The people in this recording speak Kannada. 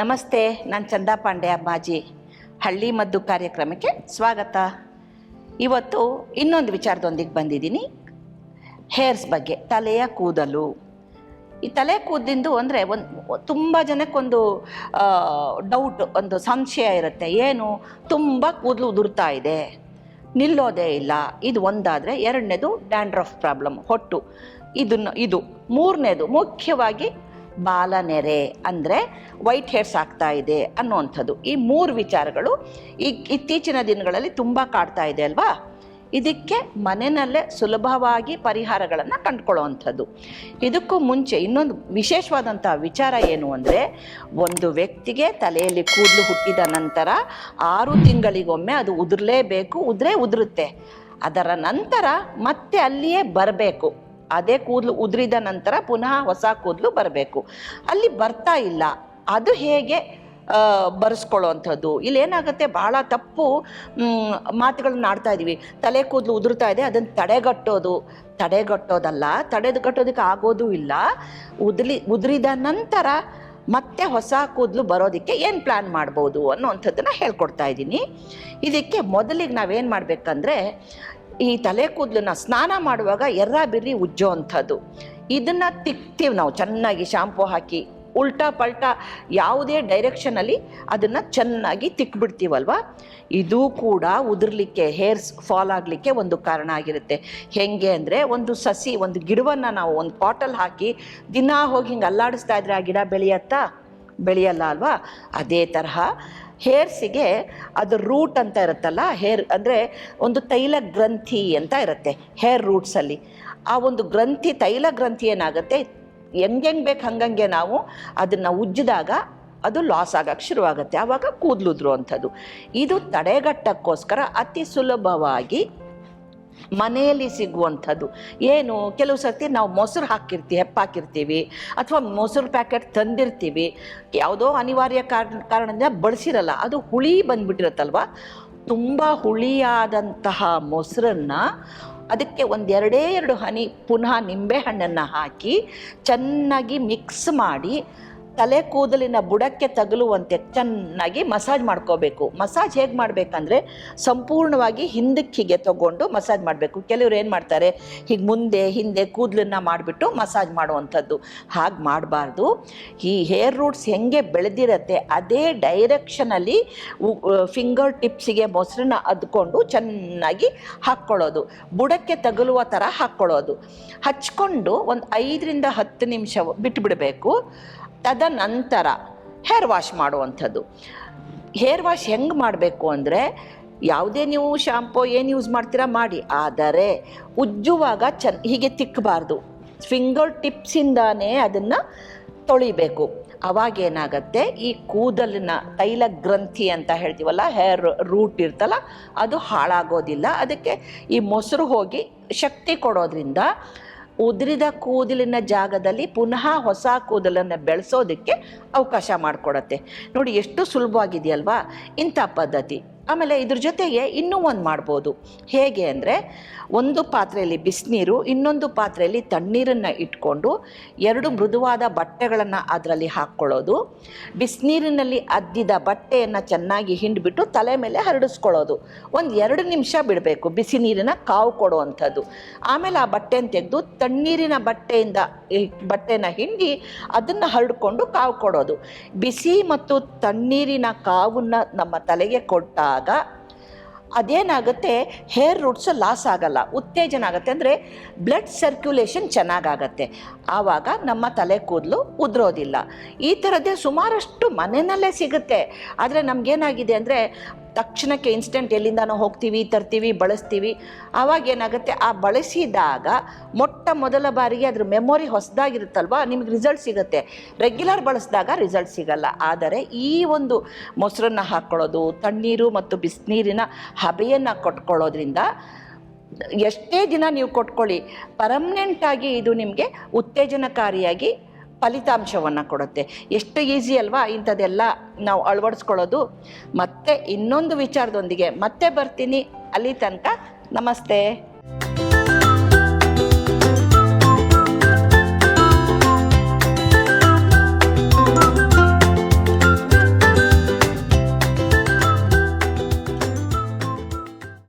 ನಮಸ್ತೆ, ನಾನು ಚಂದಾ ಪಾಂಡೆ ಅಮ್ಮಾಜಿ ಹಳ್ಳಿ ಮದ್ದು ಕಾರ್ಯಕ್ರಮಕ್ಕೆ ಸ್ವಾಗತ. ಇವತ್ತು ಇನ್ನೊಂದು ವಿಚಾರದೊಂದಿಗೆ ಬಂದಿದ್ದೀನಿ. ಹೇರ್ಸ್ ಬಗ್ಗೆ, ತಲೆಯ ಕೂದಲು. ಈ ತಲೆ ಕೂದಿಂದು ಅಂದರೆ ಒಂದು, ತುಂಬ ಜನಕ್ಕೊಂದು ಡೌಟ್ ಒಂದು ಸಂಶಯ ಇರುತ್ತೆ. ಏನು? ತುಂಬ ಕೂದಲು ಉದುರ್ತಾ ಇದೆ. ನಿಲ್ಲೋದೇ ಇಲ್ಲ. ಇದು ಒಂದಾದರೆ ಎರಡನೇದು ಡ್ಯಾಂಡ್ರಫ್ ಪ್ರಾಬ್ಲಮ್, ಹೊಟ್ಟು. ಇದನ್ನು, ಇದು. ಮೂರನೇದು ಮುಖ್ಯವಾಗಿ ಬಾಲನೆರೆ ಅಂದರೆ ವೈಟ್ ಹೇರ್ಸ್ ಆಗ್ತಾ ಇದೆ ಅನ್ನುವಂಥದ್ದು. ಈ ಮೂರು ವಿಚಾರಗಳು ಈ ಇತ್ತೀಚಿನ ದಿನಗಳಲ್ಲಿ ತುಂಬ ಕಾಡ್ತಾ ಇದೆ ಅಲ್ವಾ? ಇದಕ್ಕೆ ಮನೆಯಲ್ಲೇ ಸುಲಭವಾಗಿ ಪರಿಹಾರಗಳನ್ನು ಕಂಡುಕೊಳ್ಳುವಂಥದ್ದು. ಇದಕ್ಕೂ ಮುಂಚೆ ಇನ್ನೊಂದು ವಿಶೇಷವಾದಂಥ ವಿಚಾರ ಏನು ಅಂದರೆ, ಒಂದು ವ್ಯಕ್ತಿಗೆ ತಲೆಯಲ್ಲಿ ಕೂದಲು ಹುಟ್ಟಿದ ನಂತರ ಆರು ತಿಂಗಳಿಗೊಮ್ಮೆ ಅದು ಉದುರಲೇಬೇಕು, ಉದುರೇ ಉದುರುತ್ತೆ. ಅದರ ನಂತರ ಮತ್ತೆ ಅಲ್ಲಿಯೇ ಬರಬೇಕು. ಅದೇ ಕೂದಲು ಉದುರಿದ ನಂತರ ಪುನಃ ಹೊಸ ಕೂದಲು ಬರಬೇಕು. ಅಲ್ಲಿ ಬರ್ತಾ ಇಲ್ಲ. ಅದು ಹೇಗೆ ಬರೆಸ್ಕೊಳ್ಳೋವಂಥದ್ದು? ಇಲ್ಲಿ ಏನಾಗುತ್ತೆ? ಭಾಳ ತಪ್ಪು ಮಾತುಗಳನ್ನ ಆಡ್ತಾ ಇದ್ದೀವಿ ತಲೆ ಕೂದಲು ಉದುರ್ತಾ ಇದೆ, ಅದನ್ನು ತಡೆಗಟ್ಟೋದು. ತಡೆಗಟ್ಟೋದಲ್ಲ, ತಡೆಗಟ್ಟೋದಕ್ಕೆ ಆಗೋದು ಇಲ್ಲ. ಉದ್ರಿ ಉದುರಿದ ನಂತರ ಮತ್ತೆ ಹೊಸ ಕೂದಲು ಬರೋದಕ್ಕೆ ಏನು ಪ್ಲ್ಯಾನ್ ಮಾಡ್ಬೋದು ಅನ್ನೋವಂಥದ್ದನ್ನು ಹೇಳ್ಕೊಡ್ತಾ ಇದ್ದೀನಿ ಇದಕ್ಕೆ ಮೊದಲಿಗೆ ನಾವೇನು ಮಾಡಬೇಕಂದ್ರೆ ಈ ತಲೆ ಕೂದಲನ್ನ ಸ್ನಾನ ಮಾಡುವಾಗ ಎರ್ರ ಬಿರ್ರಿ ಉಜ್ಜೋ ಅಂಥದ್ದು. ಇದನ್ನು ತಿಕ್ತೀವಿ ನಾವು, ಚೆನ್ನಾಗಿ ಶಾಂಪು ಹಾಕಿ, ಉಲ್ಟಾ ಪಲ್ಟಾ ಯಾವುದೇ ಡೈರೆಕ್ಷನಲ್ಲಿ ಅದನ್ನು ಚೆನ್ನಾಗಿ ತಿಕ್ಬಿಡ್ತೀವಲ್ವ? ಇದು ಕೂಡ ಉದುರ್ಲಿಕ್ಕೆ ಹೇರ್ಸ್ ಫಾಲ್ ಆಗಲಿಕ್ಕೆ ಒಂದು ಕಾರಣ ಆಗಿರುತ್ತೆ. ಹೆಂಗೆ ಅಂದರೆ ಒಂದು ಸಸಿ, ಒಂದು ಗಿಡವನ್ನು ನಾವು ಒಂದು ಪಾಟಲ್ಲಿ ಹಾಕಿ ದಿನ ಹೋಗಿ ಹಿಂಗೆ ಅಲ್ಲಾಡಿಸ್ತಾ ಇದ್ರೆ ಆ ಗಿಡ ಬೆಳೆಯತ್ತಾ? ಬೆಳೆಯಲ್ಲ ಅಲ್ವಾ? ಅದೇ ತರಹ ಹೇರ್ಸಿಗೆ ಅದು ರೂಟ್ ಅಂತ ಇರುತ್ತಲ್ಲ, ಹೇರ್ ಅಂದರೆ ಒಂದು ತೈಲ ಗ್ರಂಥಿ ಅಂತ ಇರುತ್ತೆ, ಹೇರ್ ರೂಟ್ಸಲ್ಲಿ ಆ ಒಂದು ಗ್ರಂಥಿ, ತೈಲ ಗ್ರಂಥಿ ಏನಾಗುತ್ತೆ? ಹೆಂಗೆಂಗೆ ಬೇಕು ಹಂಗಂಗೆ ನಾವು ಅದನ್ನು ಉಜ್ಜಿದಾಗ ಅದು ಲಾಸ್ ಆಗಕ್ಕೆ ಶುರುವಾಗುತ್ತೆ. ಆವಾಗ ಕೂದಲುದ್ರು ಅಂಥದ್ದು ಇದು ತಡೆಗಟ್ಟಕ್ಕೋಸ್ಕರ ಅತಿ ಸುಲಭವಾಗಿ ಮನೆಯಲ್ಲಿ ಸಿಗುವಂಥದ್ದು. ಏನು, ಕೆಲವು ಸರ್ತಿ ನಾವು ಮೊಸರು ಹಾಕಿರ್ತೀವಿ ಹೆಪ್ಪಾಕಿರ್ತೀವಿ, ಅಥವಾ ಮೊಸರು ಪ್ಯಾಕೆಟ್ ತಂದಿರ್ತೀವಿ. ಯಾವುದೋ ಅನಿವಾರ್ಯ ಕಾರಣ, ಕಾರಣದಿಂದ ಬಳಸಿರಲ್ಲ. ಅದು ಹುಳಿ ಬಂದ್ಬಿಟ್ಟಿರುತ್ತಲ್ವ? ತುಂಬ ಹುಳಿಯಾದಂತಹ ಮೊಸರನ್ನು ಅದಕ್ಕೆ ಒಂದೆರಡೇ ಎರಡು ಹನಿ, ಪುನಃ ನಿಂಬೆಹಣ್ಣನ್ನು ಹಾಕಿ ಚೆನ್ನಾಗಿ ಮಿಕ್ಸ್ ಮಾಡಿ ತಲೆ ಕೂದಲಿನ ಬುಡಕ್ಕೆ ತಗಲುವಂತೆ ಚೆನ್ನಾಗಿ ಮಸಾಜ್ ಮಾಡ್ಕೋಬೇಕು. ಮಸಾಜ್ ಹೇಗೆ ಮಾಡಬೇಕಂದ್ರೆ ಸಂಪೂರ್ಣವಾಗಿ ಹಿಂದಕ್ಕಿಗೆ ತಗೊಂಡು ಮಸಾಜ್ ಮಾಡಬೇಕು. ಕೆಲವರು ಏನು ಮಾಡ್ತಾರೆ, ಹೀಗೆ ಮುಂದೆ, ಹಿಂದೆ ಕೂದಲನ್ನು ಮಾಡಿಬಿಟ್ಟು ಮಸಾಜ್ ಮಾಡುವಂಥದ್ದು. ಹಾಗೆ ಮಾಡಬಾರ್ದು. ಈ ಹೇರ್ ರೂಟ್ಸ್ ಹೆಂಗೆ ಬೆಳೆದಿರತ್ತೆ, ಅದೇ ಡೈರೆಕ್ಷನಲ್ಲಿ ಫಿಂಗರ್ ಟಿಪ್ಸಿಗೆ ಮೊಸರನ್ನ ಅದ್ಕೊಂಡು ಚೆನ್ನಾಗಿ ಹಾಕ್ಕೊಳ್ಳೋದು. ಬುಡಕ್ಕೆ ತಗಲುವ ಥರ ಹಾಕ್ಕೊಳ್ಳೋದು. ಹಚ್ಕೊಂಡು ಒಂದು ಐದರಿಂದ ಹತ್ತು ನಿಮಿಷ ಬಿಟ್ಟುಬಿಡಬೇಕು ತದನಂತರ ಹೇರ್ ವಾಶ್ ಮಾಡುವಂಥದ್ದು. ಹೇರ್ ವಾಶ್ ಹೆಂಗೆ ಮಾಡಬೇಕು ಅಂದರೆ ಯಾವುದೇ ನೀವು ಶಾಂಪೂ ಏನು ಯೂಸ್ ಮಾಡ್ತೀರಾ ಮಾಡಿ. ಆದರೆ ಉಜ್ಜುವಾಗ ಚೆನ್ನ ಹೀಗೆ ತಿಕ್ಕಬಾರ್ದು ಫಿಂಗರ್ ಟಿಪ್ಸಿಂದಾನೇ ಅದನ್ನು ತೊಳಿಬೇಕು. ಅವಾಗೇನಾಗತ್ತೆ ಈ ಕೂದಲಿನ ತೈಲ ಗ್ರಂಥಿ ಅಂತ ಹೇಳ್ತೀವಲ್ಲ ಹೇರ್ ರೂಟ್ ಇರ್ತಲ್ಲ, ಅದು ಹಾಳಾಗೋದಿಲ್ಲ. ಅದಕ್ಕೆ ಈ ಮೊಸರು ಹೋಗಿ ಶಕ್ತಿ ಕೊಡೋದ್ರಿಂದ ಉದುರಿದ ಕೂದಲಿನ ಜಾಗದಲ್ಲಿ ಪುನಃ ಹೊಸ ಕೂದಲನ್ನು ಬೆಳೆಸೋದಕ್ಕೆ ಅವಕಾಶ ಮಾಡಿಕೊಡತ್ತೆ. ನೋಡಿ ಎಷ್ಟು ಸುಲಭವಾಗಿದೆಯಲ್ವಾ ಇಂಥ ಪದ್ಧತಿ. ಆಮೇಲೆ ಇದ್ರ ಜೊತೆಗೆ ಇನ್ನೂ ಒಂದು ಮಾಡ್ಬೋದು. ಹೇಗೆ ಅಂದರೆ, ಒಂದು ಪಾತ್ರೆಯಲ್ಲಿ ಬಿಸಿನೀರು, ಇನ್ನೊಂದು ಪಾತ್ರೆಯಲ್ಲಿ ತಣ್ಣೀರನ್ನು ಇಟ್ಕೊಂಡು ಎರಡು ಮೃದುವಾದ ಬಟ್ಟೆಗಳನ್ನು ಅದರಲ್ಲಿ ಹಾಕ್ಕೊಳ್ಳೋದು. ಬಿಸಿನೀರಿನಲ್ಲಿ ಅದ್ದಿದ ಬಟ್ಟೆಯನ್ನು ಚೆನ್ನಾಗಿ ಹಿಂಡಿಬಿಟ್ಟು ತಲೆ ಮೇಲೆ ಹರಡಿಸ್ಕೊಳ್ಳೋದು. ಒಂದು ಎರಡು ನಿಮಿಷ ಬಿಡಬೇಕು ಬಿಸಿ ನೀರಿನ ಕಾವು ಕೊಡುವಂಥದ್ದು. ಆಮೇಲೆ ಆ ಬಟ್ಟೆನ ತೆಗೆದು ತಣ್ಣೀರಿನ ಬಟ್ಟೆಯಿಂದ ಬಟ್ಟೆನ ಹಿಂಡಿ ಅದನ್ನು ಹರಡ್ಕೊಂಡು ಕಾವು ಕೊಡೋದು. ಬಿಸಿ ಮತ್ತು ತಣ್ಣೀರಿನ ಕಾವನ್ನು ನಮ್ಮ ತಲೆಗೆ alaga ಅದೇನಾಗುತ್ತೆ? ಹೇರ್ ರೂಟ್ಸ್ ಲಾಸ್ ಆಗಲ್ಲ, ಉತ್ತೇಜನ ಆಗುತ್ತೆ. ಅಂದರೆ ಬ್ಲಡ್ ಸರ್ಕ್ಯುಲೇಷನ್ ಚೆನ್ನಾಗಾಗತ್ತೆ. ಆವಾಗ ನಮ್ಮ ತಲೆ ಕೂದಲು ಉದುರೋದಿಲ್ಲ. ಈ ಥರದ್ದೇ ಸುಮಾರಷ್ಟು ಮನೆಯಲ್ಲೇ ಸಿಗುತ್ತೆ. ಆದರೆ ನಮಗೇನಾಗಿದೆ ಅಂದರೆ ತಕ್ಷಣಕ್ಕೆ ಇನ್ಸ್ಟೆಂಟ್ ಎಲ್ಲಿಂದನೋ ಹೋಗ್ತೀವಿ, ತರ್ತೀವಿ, ಬಳಸ್ತೀವಿ. ಆವಾಗ ಏನಾಗುತ್ತೆ? ಆ ಬಳಸಿದಾಗ ಮೊಟ್ಟ ಮೊದಲ ಬಾರಿಗೆ ಅದ್ರ ಮೆಮೊರಿ ಹೊಸದಾಗಿರುತ್ತಲ್ವ? ನಿಮ್ಗೆ ರಿಸಲ್ಟ್ ಸಿಗುತ್ತೆ. ರೆಗ್ಯುಲರ್ ಬಳಸಿದಾಗ ರಿಸಲ್ಟ್ ಸಿಗಲ್ಲ. ಆದರೆ ಈ ಒಂದು ಮೊಸರನ್ನು ಹಾಕ್ಕೊಳ್ಳೋದು ತಣ್ಣೀರು ಮತ್ತು ಬಿಸಿನೀರಿನ ಹಬೆಯನ್ನು ಕೊಟ್ಕೊಳ್ಳೋದ್ರಿಂದ ಎಷ್ಟೇ ದಿನ ನೀವು ಕೊಟ್ಕೊಳ್ಳಿ ಪರ್ಮನೆಂಟಾಗಿ ಇದು ನಿಮಗೆ ಉತ್ತೇಜನಕಾರಿಯಾಗಿ ಫಲಿತಾಂಶವನ್ನು ಕೊಡುತ್ತೆ. ಎಷ್ಟು ಈಸಿ ಅಲ್ವಾ? ಇಂಥದ್ದೆಲ್ಲ ನಾವು ಅಳವಡಿಸ್ಕೊಳ್ಳೋದು. ಮತ್ತೆ ಇನ್ನೊಂದು ವಿಚಾರದೊಂದಿಗೆ ಮತ್ತೆ ಬರ್ತೀನಿ. ಅಲ್ಲಿ ತನಕ ನಮಸ್ತೆ.